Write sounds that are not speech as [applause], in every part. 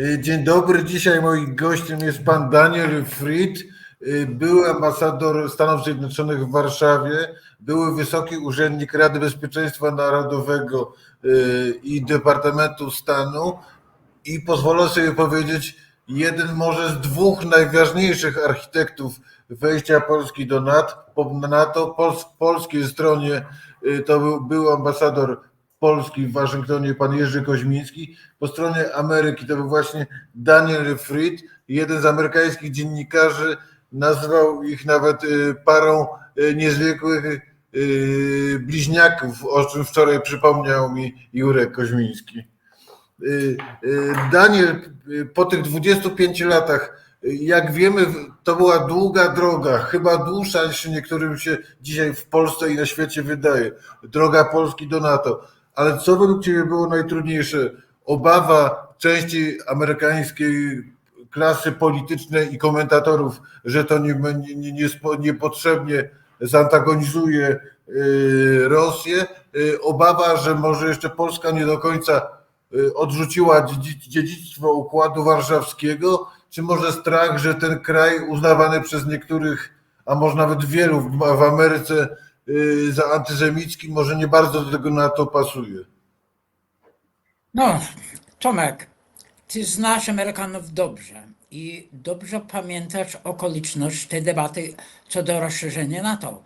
Y, Dzień dobry. Dzisiaj moim gościem jest pan Daniel Fried, y, były ambasador Stanów Zjednoczonych w Warszawie, były wysoki urzędnik Rady Bezpieczeństwa Narodowego y, i Departamentu Stanu i pozwolę sobie powiedzieć, jeden może z dwóch najważniejszych architektów wejścia Polski do NATO. Po polskiej stronie to był, był ambasador Polski w Waszyngtonie, pan Jerzy Koźmiński. Po stronie Ameryki to był właśnie Daniel Fried. Jeden z amerykańskich dziennikarzy nazwał ich nawet y, parą y, niezwykłych bliźniaków, o czym wczoraj przypomniał mi Jurek Koźmiński. Daniel, po tych 25 latach, jak wiemy, to była długa droga, chyba dłuższa niż niektórym się dzisiaj w Polsce i na świecie wydaje. Droga Polski do NATO ale co według Ciebie było najtrudniejsze? Obawa części amerykańskiej klasy politycznej i komentatorów, że to nie, nie, nie, niepotrzebnie zantagonizuje y, Rosję. Y, obawa, że może jeszcze Polska nie do końca y, odrzuciła dziedzictwo Układu Warszawskiego, czy może strach, że ten kraj uznawany przez niektórych, a może nawet wielu w Ameryce za antysemicki może nie bardzo do tego na to pasuje. No, Tomek, ty znasz Amerykanów dobrze i dobrze pamiętasz okoliczność tej debaty co do rozszerzenia NATO.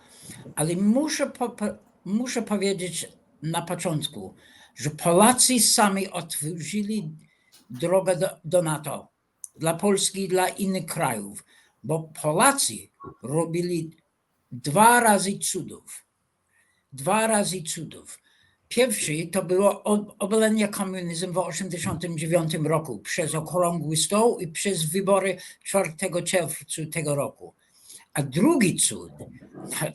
Ale muszę, po, muszę powiedzieć na początku, że Polacy sami otworzyli drogę do, do NATO dla Polski i dla innych krajów, bo Polacy robili dwa razy cudów. Dwa razy cudów. Pierwszy to było obalenie komunizmu w 1989 roku przez okrągły stoł i przez wybory 4 czerwca tego roku. A drugi cud,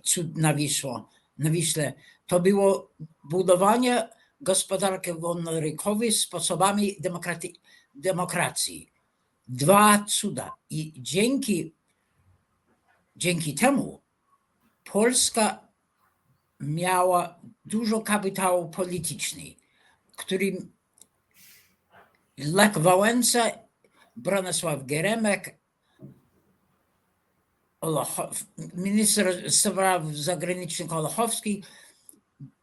cud na, Wisło, na Wiśle, to było budowanie gospodarki wolnorynkowej sposobami demokracji. Dwa cuda. I dzięki, dzięki temu Polska miała dużo kapitału politycznego, którym Lech Wałęsa, Bronisław Geremek, minister spraw zagranicznych Olechowski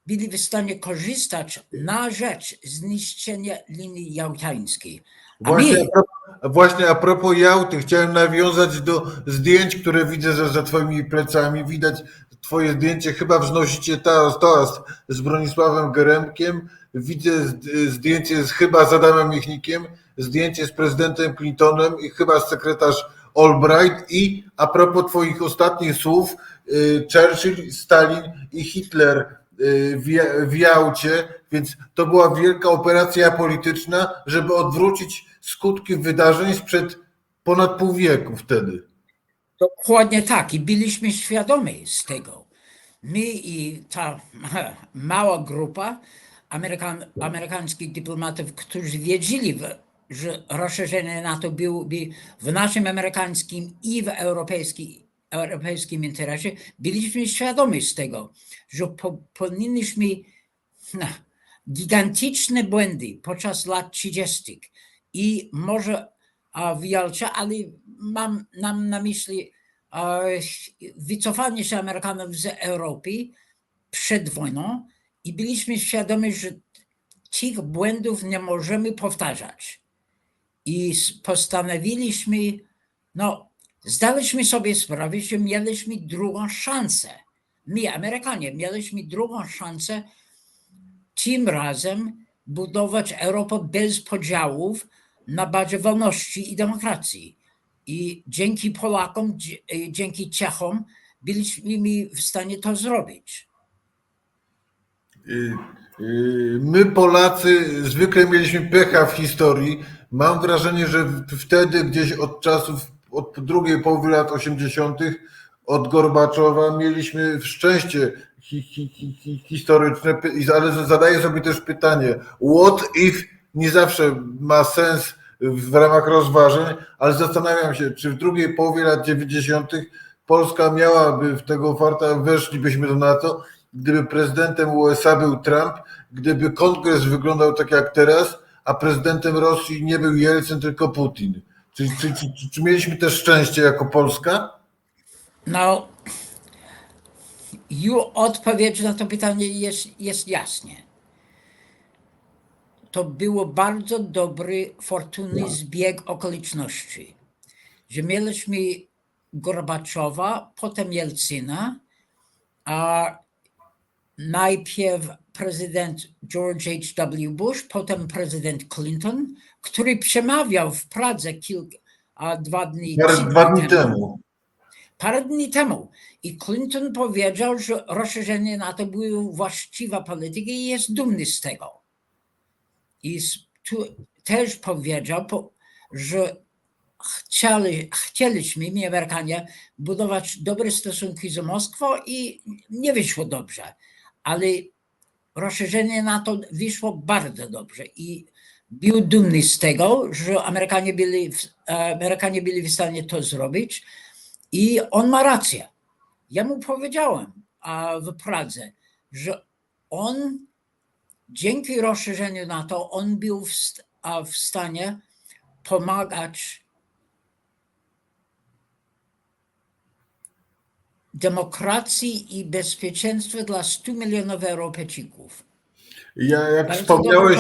byli w stanie korzystać na rzecz zniszczenia linii jałtańskiej. Właśnie, a właśnie a propos Jałty, chciałem nawiązać do zdjęć, które widzę za, za twoimi plecami. Widać twoje zdjęcie, chyba wznosicie toast, toast z Bronisławem Geremkiem. Widzę zdjęcie z, chyba z Adamem Michnikiem, zdjęcie z prezydentem Clintonem i chyba z sekretarz Albright. I a propos twoich ostatnich słów, y, Churchill, Stalin i Hitler y, w Jałcie, więc to była wielka operacja polityczna, żeby odwrócić skutki wydarzeń sprzed ponad pół wieku wtedy. Dokładnie tak i byliśmy świadomi z tego. My i ta [laughs] mała grupa Amerykan, amerykańskich dyplomatów, którzy wiedzieli, że rozszerzenie NATO byłoby w naszym amerykańskim i w europejskim, europejskim interesie, byliśmy świadomi z tego, że no, [laughs] gigantyczne błędy podczas lat 30. i może w Jalcie, ale mam, mam na myśli wycofanie się Amerykanów z Europy przed wojną i byliśmy świadomi, że tych błędów nie możemy powtarzać. I postanowiliśmy, no, zdaliśmy sobie sprawę, że mieliśmy drugą szansę. My, Amerykanie, mieliśmy drugą szansę tym razem budować Europę bez podziałów na bazie wolności i demokracji. I dzięki Polakom, e, dzięki Czechom byliśmy w stanie to zrobić. Y, y, my Polacy zwykle mieliśmy pecha w historii. Mam wrażenie, że wtedy gdzieś od czasów, od drugiej połowy lat 80., od Gorbaczowa mieliśmy szczęście hi, hi, hi, historyczne, ale zadaję sobie też pytanie, what if nie zawsze ma sens w ramach rozważań, ale zastanawiam się, czy w drugiej połowie lat 90. Polska miałaby w tego farta, weszlibyśmy do NATO, gdyby prezydentem USA był Trump, gdyby kongres wyglądał tak jak teraz, a prezydentem Rosji nie był Jelcyn, tylko Putin. Czy, czy, czy, czy, mieliśmy też szczęście jako Polska? No, odpowiedź na to pytanie jest, jest jasnie. To było bardzo dobry, fortunny zbieg okoliczności, że mieliśmy Gorbaczowa, potem Jelcyna, a najpierw prezydent George H.W. Bush, potem prezydent Clinton, który przemawiał w Pradze kilka, a dwa dni, Parę, dwa dni temu. parę dni temu. I Clinton powiedział, że rozszerzenie NATO była właściwa polityka i jest dumny z tego. I tu też powiedział, po- że chcieli, chcieliśmy, my Amerykanie, budować dobre stosunki z Moskwą i nie wyszło dobrze. Ale rozszerzenie NATO wyszło bardzo dobrze i był dumny z tego, że Amerykanie byli, Amerykanie byli w stanie to zrobić. I on ma rację. Ja mu powiedziałem w Pradze, że on dzięki rozszerzeniu NATO, on był w, w stanie pomagać demokracji i bezpieczeństwu dla 100 milionów Europejczyków. Ja, jak Bardzo wspomniałeś.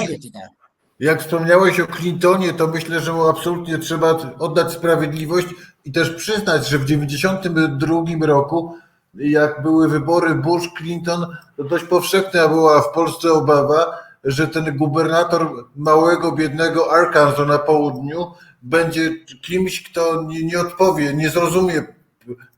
Jak wspomniałeś o Clintonie, to myślę, że mu absolutnie trzeba oddać sprawiedliwość i też przyznać, że w 1992 roku, jak były wybory Bush-Clinton, to dość powszechna była w Polsce obawa, że ten gubernator małego, biednego Arkansas na południu będzie kimś, kto nie, nie odpowie, nie zrozumie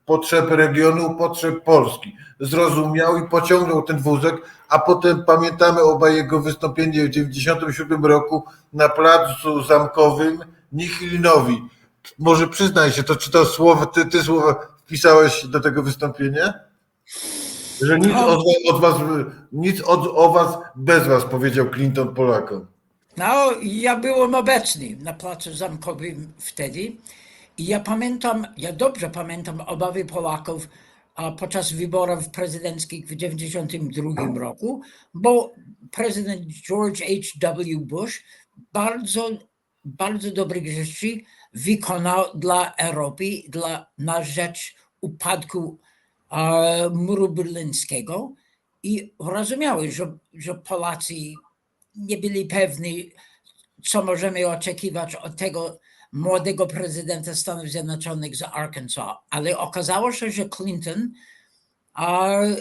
potrzeb regionu, potrzeb Polski. Zrozumiał i pociągnął ten wózek, a potem pamiętamy oba jego wystąpienie w 1997 roku na placu zamkowym Nihilinowi. Może przyznaj się, to czy to słowo, ty, ty słowa wpisałeś do tego wystąpienia? Że nic od, od was, nic od, o was bez was, powiedział Clinton Polakom. No, ja byłem obecny na placu zamkowym wtedy i ja pamiętam, ja dobrze pamiętam obawy Polaków podczas wyborów prezydenckich w 1992 roku, bo prezydent George H.W. Bush bardzo, bardzo dobrych rzeczy wykonał dla Europy, dla, na rzecz upadku a, muru berlińskiego i rozumiały, że, że Polacy nie byli pewni, co możemy oczekiwać od tego młodego prezydenta Stanów Zjednoczonych z Arkansas. Ale okazało się, że Clinton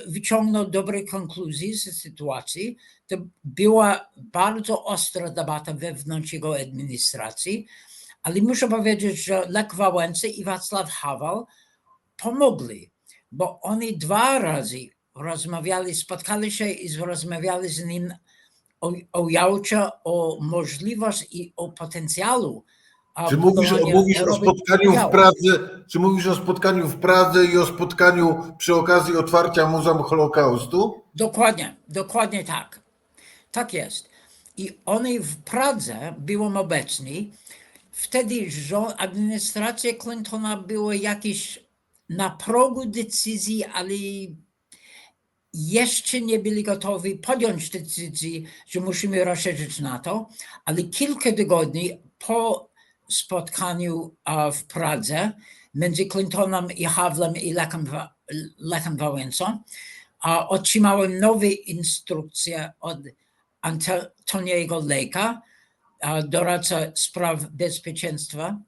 wyciągnął dobre konkluzje z sytuacji. To była bardzo ostra debata wewnątrz jego administracji, ale muszę powiedzieć, że Lech Wałęsa i Václav Havel pomogli, bo oni dwa razy rozmawiali, spotkali się i rozmawiali z nim o, o Jałcie, o możliwości i o potencjału. a, Czy mówisz, budowania mówisz o Europy spotkaniu w. Pradze, czy mówisz o spotkaniu w Pradze i o spotkaniu przy okazji otwarcia Muzeum Holokaustu? Dokładnie, dokładnie tak. Tak jest. I oni w Pradze byłem obecni. Wtedy administracja Clintona była jakieś na progu decyzji, ale jeszcze nie byli gotowi podjąć decyzji, że musimy rozszerzyć NATO, ale kilka tygodni po spotkaniu w Pradze między Clintonem i Havlem i Lechem, Lechem Wałęsą, otrzymałem nowe instrukcje od Antoniego Lejka, doradca spraw bezpieczeństwa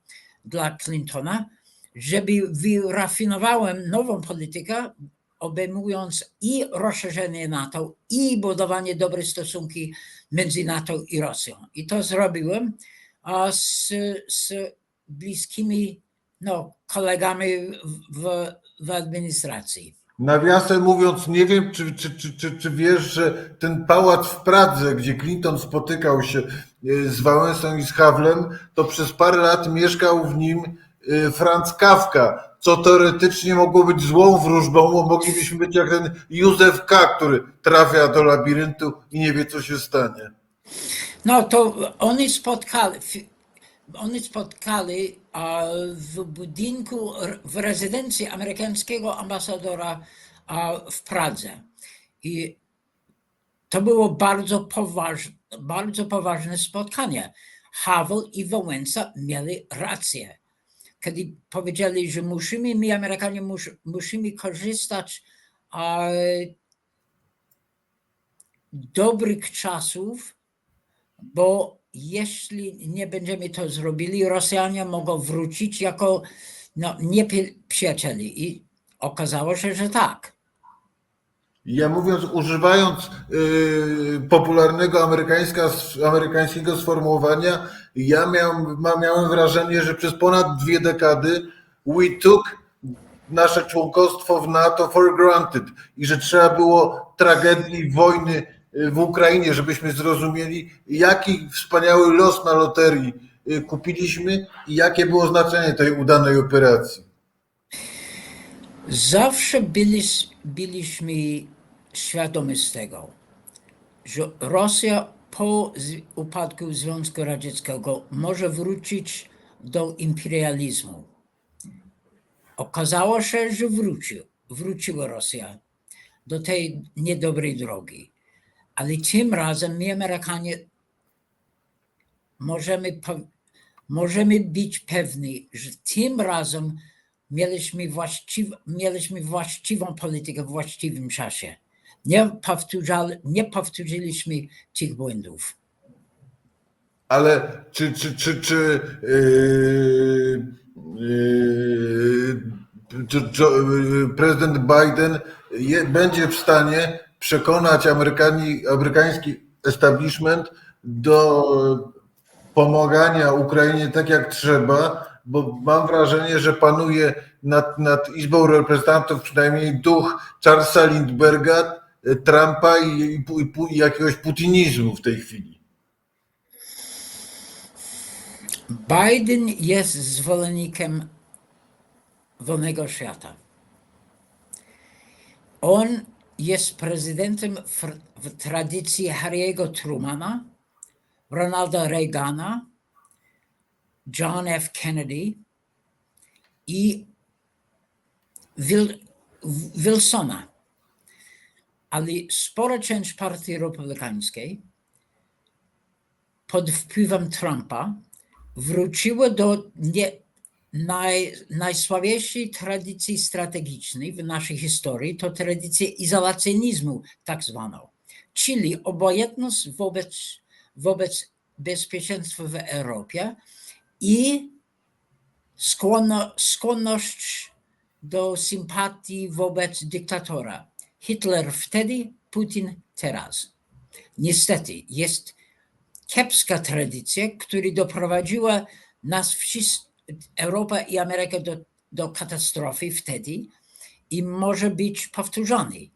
dla Clintona, żeby wyrafinowałem nową politykę, obejmując i rozszerzenie NATO, i budowanie dobrych stosunki między NATO i Rosją. I to zrobiłem z, z bliskimi no, kolegami w, w administracji. Nawiasem mówiąc, nie wiem, czy, czy, czy, czy, czy wiesz, że ten pałac w Pradze, gdzie Clinton spotykał się y, z Wałęsą i z Havlem, to przez parę lat mieszkał w nim y, Franz Kafka, co teoretycznie mogło być złą wróżbą, bo moglibyśmy być jak ten Józef K., który trafia do labiryntu i nie wie, co się stanie. No to oni spotkali, oni spotkali a, w budynku, w rezydencji amerykańskiego ambasadora a, w Pradze. I to było bardzo poważ, bardzo poważne spotkanie. Havel i Wałęsa mieli rację. Kiedy powiedzieli, że musimy, my Amerykanie mus, musimy korzystać e, dobrych czasów, bo jeśli nie będziemy to zrobili, Rosjanie mogą wrócić jako no, nieprzyjacieli. I okazało się, że tak. Ja mówiąc, używając y, popularnego amerykańskiego sformułowania, ja miałem, miałem wrażenie, że przez ponad dwie dekady we took nasze członkostwo w NATO for granted i że trzeba było tragedii wojny w Ukrainie, żebyśmy zrozumieli, jaki wspaniały los na loterii y, kupiliśmy i jakie było znaczenie tej udanej operacji. Zawsze bylis, byliśmy świadomi z tego, że Rosja po upadku Związku Radzieckiego może wrócić do imperializmu. Okazało się, że wrócił, wróciła Rosja do tej niedobrej drogi. Ale tym razem my, Amerykanie, możemy, możemy być pewni, że tym razem mieliśmy, właściw, mieliśmy właściwą politykę w właściwym czasie. Nie, powtarzali, nie powtórzyliśmy tych błędów. Ale czy, czy, czy, czy, yy, yy, czy yy, prezydent Biden je, będzie w stanie przekonać Amerykani, amerykański establishment do pomagania Ukrainie tak jak trzeba, bo mam wrażenie, że panuje nad, nad Izbą Reprezentantów przynajmniej duch Charlesa Lindberga, Trumpa i, i, i, i jakiegoś putinizmu w tej chwili. Biden jest zwolennikiem wolnego świata. On jest prezydentem w, w tradycji Harry'ego Trumana, Ronalda Reagana, John F. Kennedy i Wil, Wilsona. Ale spora część partii republikańskiej pod wpływem Trumpa wróciło do nie, naj, tradycji strategicznej w naszej historii, to tradycję izolacjonizmu tak zwaną, czyli obojętność wobec, wobec bezpieczeństwa w Europie i skłonno, skłonność do sympatii wobec dyktatora. Hitler wtedy, Putin teraz. Niestety jest kiepska tradycja, która doprowadziła nas wszyscy, Europę i Amerykę do, do katastrofy wtedy i może być powtórzony.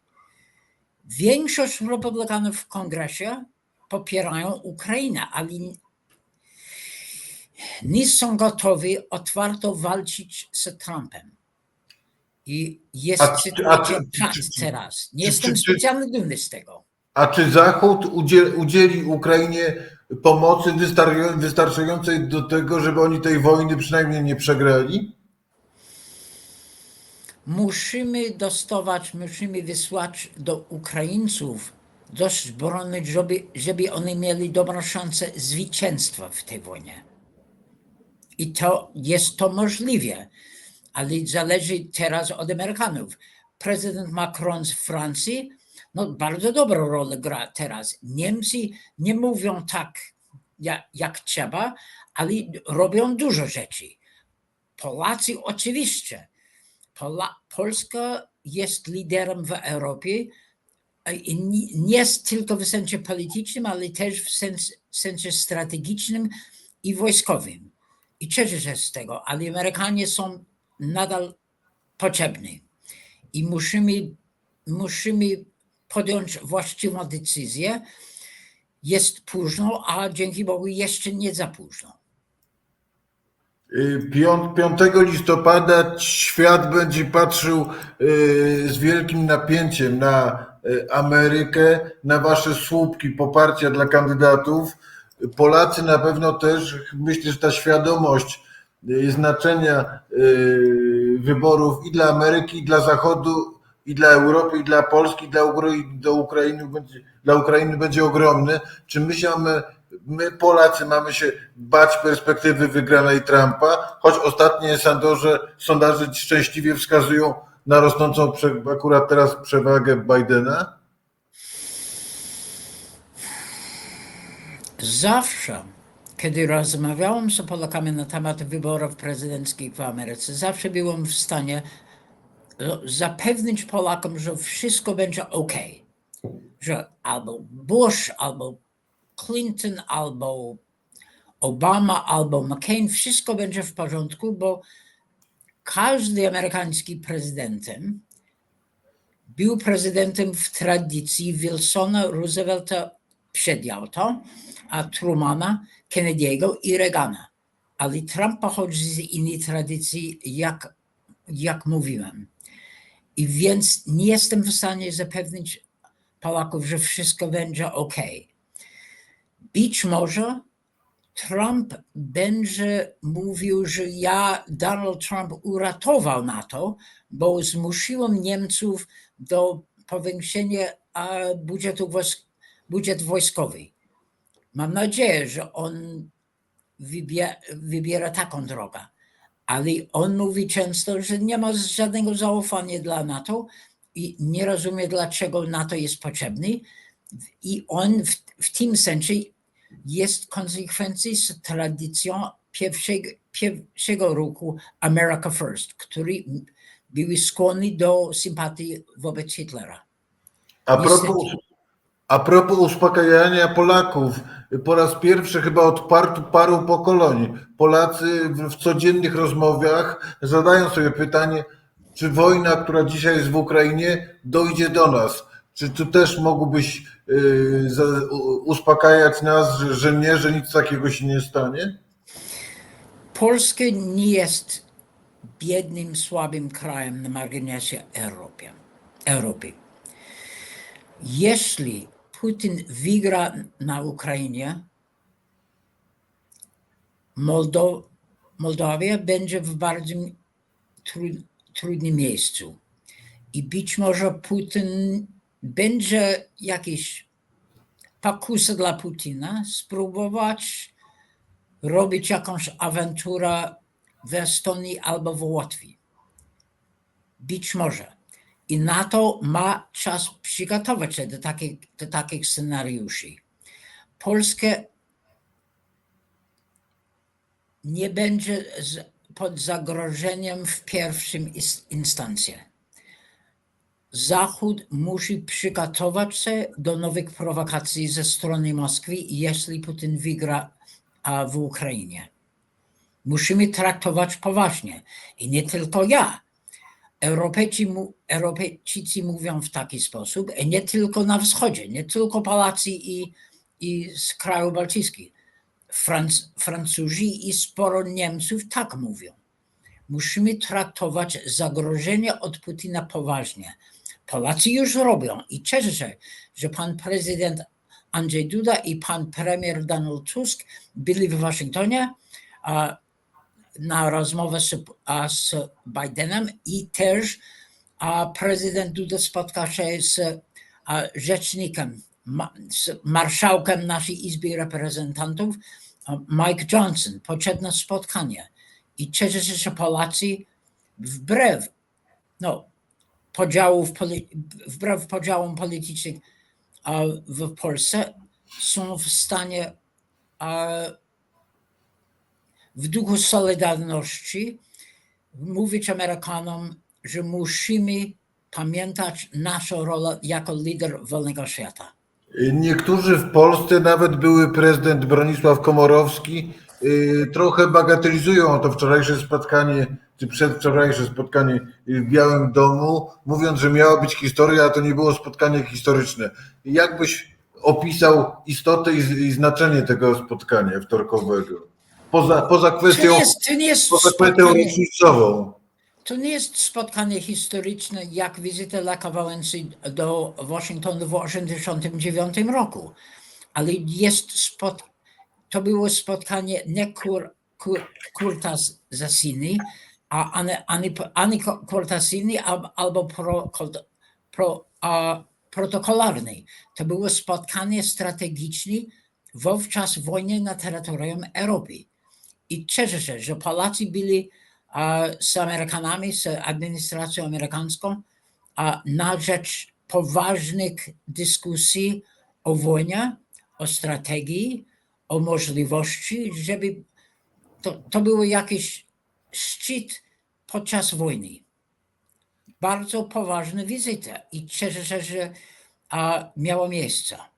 Większość republikanów w kongresie popierają Ukrainę, ale nie są gotowi otwarto walczyć z Trumpem. I jest A a sytuacja czy- tak teraz. Nie czy- jestem czy- specjalnie dumny z tego. A czy Zachód udzieli Ukrainie pomocy wystar- wystarczającej do tego, żeby oni tej wojny przynajmniej nie przegrali? Musimy dostawać, musimy wysłać do Ukraińców dość broni, żeby, żeby oni mieli dobrą szansę zwycięstwa w tej wojnie. I to jest to możliwe, ale zależy teraz od Amerykanów. Prezydent Macron z Francji no, bardzo dobrą rolę gra teraz. Niemcy nie mówią tak, jak, jak trzeba, ale robią dużo rzeczy. Polacy oczywiście. Pola, Polska jest liderem w Europie nie jest tylko w sensie politycznym, ale też w sens, sensie strategicznym i wojskowym. I cieszę się z tego, ale Amerykanie są nadal potrzebni i musimy, musimy podjąć właściwą decyzję. Jest późno, a dzięki Bogu jeszcze nie za późno. Y, piąt- 5 listopada świat będzie patrzył y, z wielkim napięciem na y, Amerykę, na wasze słupki poparcia dla kandydatów. Polacy na pewno też, myślę, że ta świadomość y, znaczenia y, wyborów i dla Ameryki, i dla Zachodu i dla Europy, i dla Polski, i dla, Ukra- do Ukrainy będzie, dla Ukrainy będzie ogromny. Czy my się mamy, my Polacy mamy się bać perspektywy wygranej Trumpa, choć ostatnie sondaże, sondaże szczęśliwie wskazują na rosnącą akurat teraz przewagę Bidena? Zawsze, kiedy rozmawiałam z Polakami na temat wyborów prezydenckich w Ameryce, zawsze byłam w stanie zapewnić Polakom, że wszystko będzie ok. Że albo Bush, albo Clinton, albo Obama, albo McCain, wszystko będzie w porządku, bo każdy amerykański prezydentem był prezydentem w tradycji Wilsona, Roosevelta, to, a Trumana, Kennedy'ego i Reagana. Ale Trump pochodzi z innej tradycji, jak, jak mówiłem. I więc nie jestem w stanie zapewnić Polaków, że wszystko będzie ok. Być może Trump będzie mówił, że ja, Donald Trump, uratował na to, bo zmusiłem Niemców do powiększenia budżetu budżet wojskowy. Mam nadzieję, że on wybie, wybiera taką drogę. Ale on mówi często, że nie ma żadnego zaufania dla NATO i nie rozumie, dlaczego NATO jest potrzebny. I on w, w tym sensie jest konsekwencji z tradycją pierwszego, pierwszego roku America First, który były skłonny do sympatii wobec Hitlera. A propos, a propos uspokajania Polaków, po raz pierwszy chyba od paru, paru pokoleń Polacy w, codziennych rozmowach zadają sobie pytanie, czy wojna, która dzisiaj jest w Ukrainie, dojdzie do nas. Czy tu też mógłbyś yy, za, uspokajać nas, że, że nie, że nic takiego się nie stanie? Polska nie jest biednym, słabym krajem na marginesie Europy. Europy. Jeśli Putin wygra na Ukrainie, Moldo, Moldawia będzie w bardzo tru, trudnym miejscu. I być może Putin będzie jakiś pokusa dla Putina spróbować robić jakąś awanturę w Estonii albo w Łotwie. Być może. I NATO ma czas przygotować się do takich, do takich scenariuszy. Polska nie będzie z, pod zagrożeniem w pierwszym instancji. Zachód musi przygotować się do nowych prowokacji ze strony Moskwy, jeśli Putin wygra w Ukrainie. Musimy traktować poważnie. I nie tylko ja. Europejczycy, mu- Europejczycy mówią w taki sposób, nie tylko na wschodzie, nie tylko Polacy i, i z krajów bałtyckich. Franc, Francuzi i sporo Niemców tak mówią. Musimy traktować zagrożenie od Putina poważnie. Polacy już robią i cieszę się, że pan prezydent Andrzej Duda i pan premier Donald Tusk byli w Waszyngtonie a, na rozmowę z, z Bidenem i też a, prezydent Duda spotkał się z a, rzecznikiem, ma, z marszałkiem naszej Izby Reprezentantów, Mike Johnson. Potrzebne spotkanie. I cieszę się, że Polacy wbrew no, podziałów, wbrew podziałom politycznym w Polsce są w stanie w duchu solidarności mówić Amerykanom, że musimy pamiętać naszą rolę jako lider wolnego świata. Niektórzy w Polsce, nawet były prezydent Bronisław Komorowski, yy, trochę bagatelizują to wczorajsze spotkanie, czy przedwczorajsze spotkanie w Białym Domu, mówiąc, że miała być historia, a to nie było spotkanie historyczne. Jak byś opisał istotę i znaczenie tego spotkania wtorkowego? Poza, poza To kwestią, nie jest, to nie jest poza kwestią spotkanie, rocznicową. to nie jest spotkanie historyczne jak wizyta Lecha Wałęsy do Waszyngtonu w 1989 roku, ale jest spot, to było spotkanie nie Kur, Kur, Kurta Zasini, a ani, ani, ani Kurtasini al- albo pro, pro, a, protokolarny. To było spotkanie strategiczne wówczas wojny na terytorium Europy. I cieszę się, że Polacy byli a, z Amerykanami, z administracją amerykańską a, na rzecz poważnych dyskusji o wojnie, o strategii, o możliwości, żeby to, to był jakiś szczyt podczas wojny. Bardzo poważna wizyta i cieszę się, że a, miało miejsce.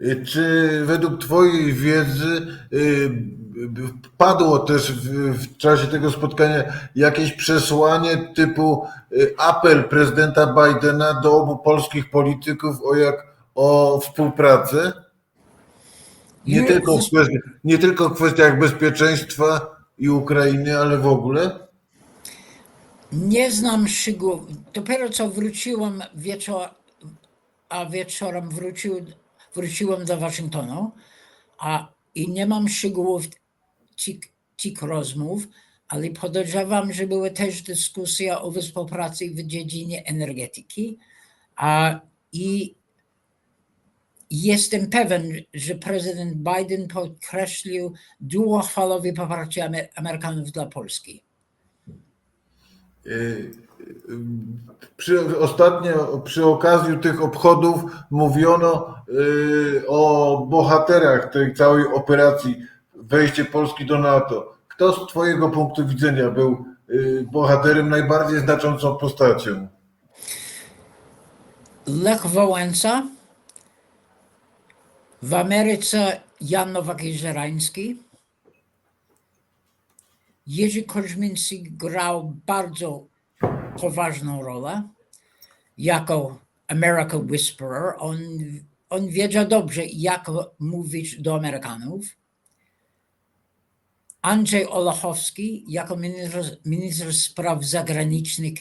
Y, Czy według Twojej wiedzy y, padło też w, czasie tego spotkania jakieś przesłanie typu y, apel prezydenta Bidena do obu polskich polityków o, jak, o współpracę? Nie, Ju- tylko w kwestii, nie tylko w kwestiach bezpieczeństwa i Ukrainy, ale w ogóle? Nie znam szczegółów. Dopiero co wróciłem wieczor, a wieczorem wrócił, wróciłem do Waszyngtonu a, i nie mam szczegółów tych, rozmów, ale podejrzewam, że były też dyskusje o współpracy w dziedzinie energetyki a, i jestem pewien, że prezydent Biden podkreślił długofalowe poparcie Amer- Amerykanów dla Polski. Y, Przy, ostatnio przy okazji tych obchodów mówiono y, o bohaterach tej całej operacji wejście Polski do NATO. Kto z Twojego punktu widzenia był y, bohaterem, najbardziej znaczącą postacią? Lech Wałęsa, w Ameryce Jan Nowak-Żerański, Jerzy Koźmiński grał bardzo poważną rolę jako America Whisperer. On, on wiedział dobrze, jak mówić do Amerykanów. Andrzej Olachowski jako minister, minister spraw zagranicznych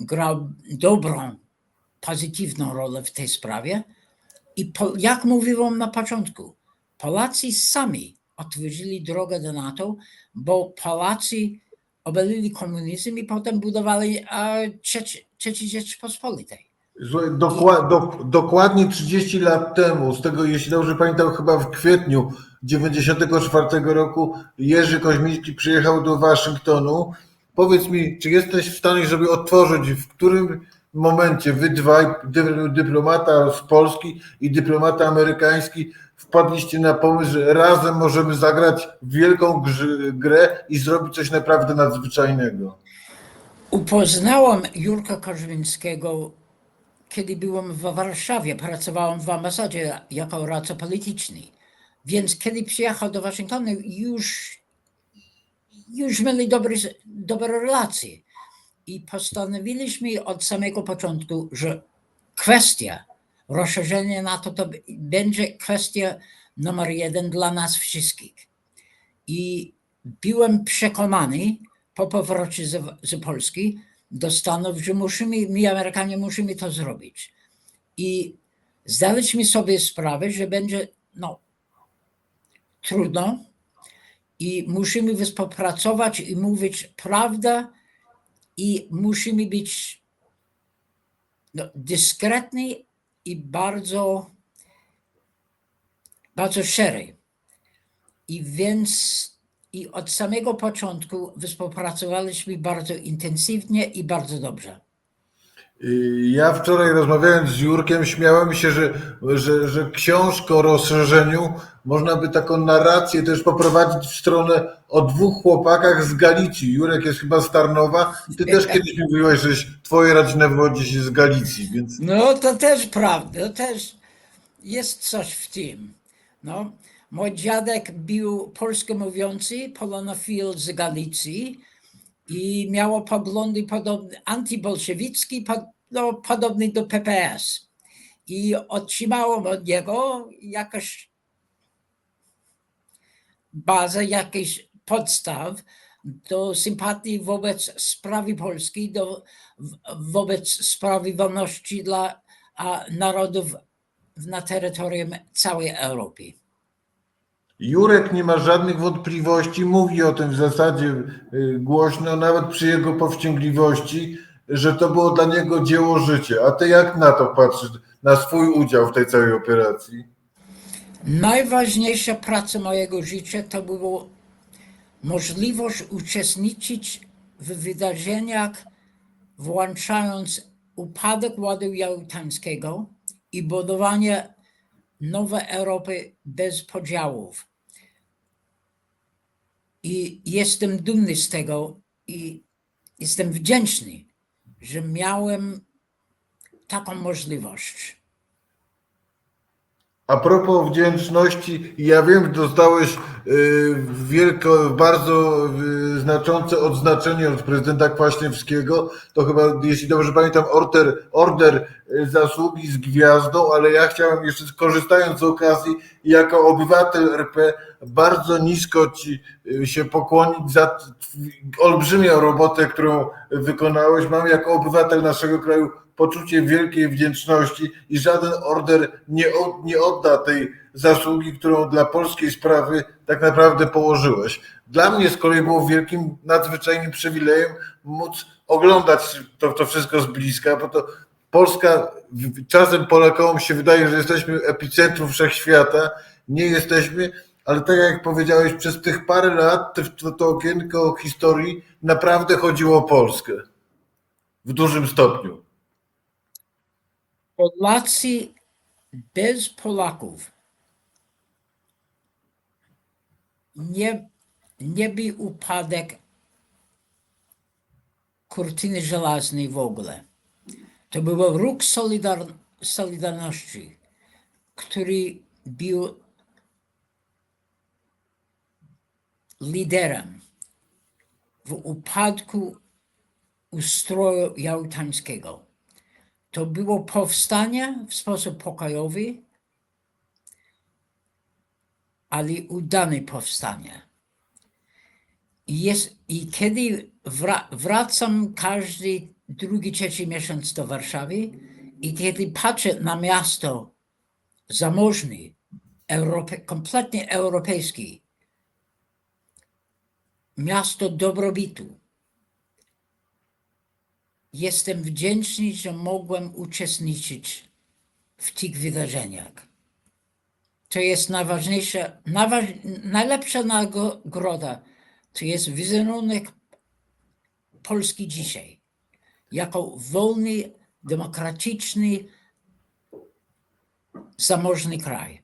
grał dobrą pozytywną rolę w tej sprawie. I po, jak mówiłem na początku, Polacy sami otworzyli drogę do NATO, bo Polacy obalili komunizm i potem budowali trzeci, trzeci Rzeczpospolitej. Dokładnie 30 lat temu, z tego jeśli dobrze pamiętam, chyba w kwietniu 94 roku Jerzy Koźmiński przyjechał do Waszyngtonu. Powiedz mi, czy jesteś w stanie, żeby otworzyć, w którym momencie wy dwaj, dy- dyplomata z Polski i dyplomata amerykański, wpadliście na pomysł, że razem możemy zagrać wielką grę i zrobić coś naprawdę nadzwyczajnego? Upoznałem Jurka Koźmińskiego, kiedy byłem w Warszawie. Pracowałem w ambasadzie jako radca polityczny. Więc kiedy przyjechał do Waszyngtonu, już, już mieli dobre, dobre relacje. I postanowiliśmy od samego początku, że kwestia rozszerzenia NATO to będzie kwestia numer jeden dla nas wszystkich. I byłem przekonany po powrocie z, z Polski do Stanów, że musimy, my Amerykanie musimy to zrobić. I zdaliśmy sobie sprawę, że będzie no, trudno i musimy współpracować i mówić prawdę i musimy być no, dyskretni i bardzo, bardzo szczery. I więc i od samego początku współpracowaliśmy bardzo intensywnie i bardzo dobrze. Y, Ja wczoraj rozmawiając z Jurkiem, śmiałem się, że, że, że książkę o rozszerzeniu można by taką narrację też poprowadzić w stronę o dwóch chłopakach z Galicji. Jurek jest chyba z Tarnowa. Ty też kiedyś mówiłeś, że twoje rodzina wywodzi się z Galicji, więc No to też prawda, to też jest coś w tym. No, mój dziadek był polsko mówiący, polonofil z Galicji i miał poglądy podobne, antybolszewicki, no, podobny do PPS. I otrzymałem od niego jakąś bazę, jakiś podstaw do sympatii wobec sprawy polskiej, do, wobec sprawy wolności dla a, narodów na terytorium całej Europy. Jurek nie ma żadnych wątpliwości, mówi o tym w zasadzie y, głośno, nawet przy jego powściągliwości, że to było dla niego dzieło życia. A ty jak na to patrzysz, na swój udział w tej całej operacji? Najważniejsza praca mojego życia to było możliwość uczestniczyć w wydarzeniach, włączając upadek ładu jałtańskiego i budowanie nowej Europy bez podziałów. I jestem dumny z tego i jestem wdzięczny, że miałem taką możliwość. A propos wdzięczności, ja wiem, dostałeś y, wielko, bardzo y, znaczące odznaczenie od prezydenta Kwaśniewskiego. To chyba, jeśli dobrze pamiętam, order, order y, zasługi z gwiazdą, ale ja chciałem jeszcze skorzystając z okazji, jako obywatel RP, bardzo nisko Ci się pokłonić za olbrzymią robotę, którą wykonałeś. Mam jako obywatel naszego kraju poczucie wielkiej wdzięczności i żaden order nie, od, nie odda tej zasługi, którą dla polskiej sprawy tak naprawdę położyłeś. Dla mnie z kolei było wielkim, nadzwyczajnym przywilejem móc oglądać to, to wszystko z bliska, bo to Polska, czasem Polakom się wydaje, że jesteśmy epicentrum wszechświata, nie jesteśmy, ale tak jak powiedziałeś, przez tych parę lat to, to okienko historii naprawdę chodziło o Polskę. W dużym stopniu. Polacy bez Polaków nie, nie by upadek kurtyny żelaznej w ogóle. To był ruch solidar, Solidarności, który był liderem w upadku ustroju jałtańskiego. To było powstanie w sposób pokojowy, ale udane powstanie. Jest, i kiedy wra, wracam każdy drugi, trzeci miesiąc do Warszawy i kiedy patrzę na miasto zamożne, Europe, kompletnie europejskie, miasto dobrobytu, Jestem wdzięczny, że mogłem uczestniczyć w tych wydarzeniach. To jest najważniejsza, najważ, najlepsza nagroda. To jest wizerunek Polski dzisiaj. Jako wolny, demokratyczny, zamożny kraj.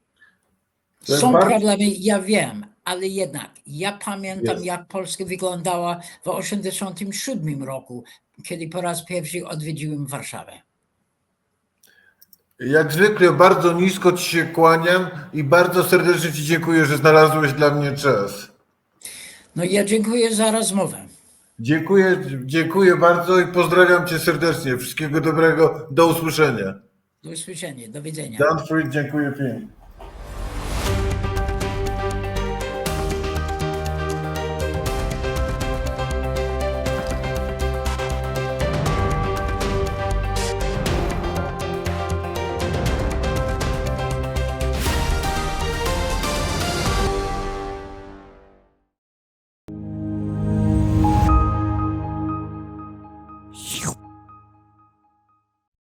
Są bardzo- problemy, ja wiem, ale jednak ja pamiętam, Jest. jak Polska wyglądała w 1987 roku, kiedy po raz pierwszy odwiedziłem Warszawę. Jak zwykle bardzo nisko Ci się kłaniam i bardzo serdecznie Ci dziękuję, że znalazłeś dla mnie czas. No ja dziękuję za rozmowę. Dziękuję, dziękuję bardzo i pozdrawiam Cię serdecznie. Wszystkiego dobrego. Do usłyszenia. Do usłyszenia. Do widzenia. Dan Fried, dziękuję pięknie.